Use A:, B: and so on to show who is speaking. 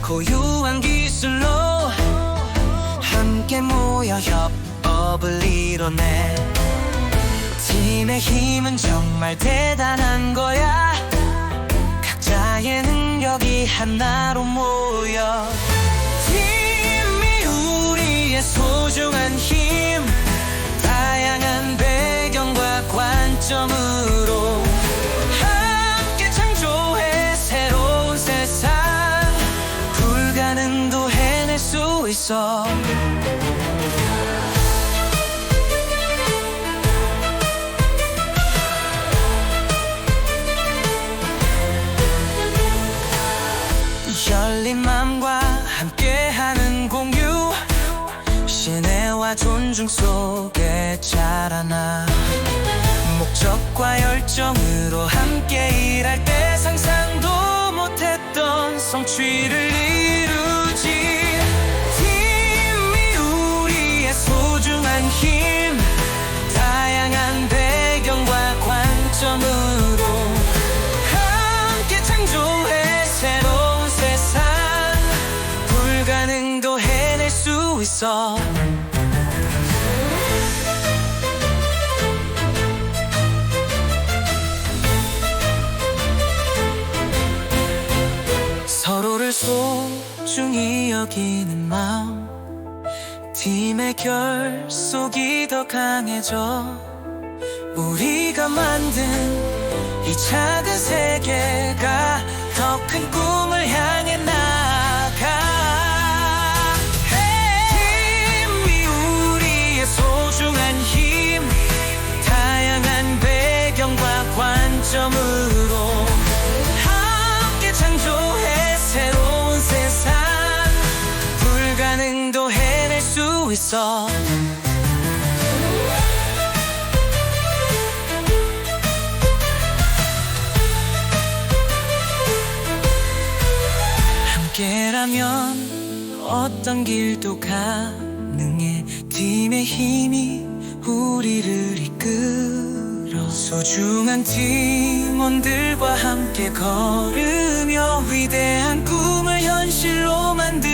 A: 고유한 기술로 함께 모여 협업을 이뤄내. 팀의 힘은 정말 대단한 거야. 각자의 능력이 하나로 모여 있어. 열린 맘과 함께하는 공유. 신뢰와 존중 속에 자라나. 목적과 열정으로 함께 일할 때 상상도 못했던 성취를 수 있어. 서로를 소중히 여기는 마음. 팀의 결속이 더 강해져. 우리가 만든 이 작은 세계 관점으로 함께 창조해 새로운 세상 불가능도 해낼 수 있어. 함께라면 어떤 길도 가능해. 팀의 힘이 우리를 소중한 팀원들과 함께 걸으며 위대한 꿈을 현실로 만들어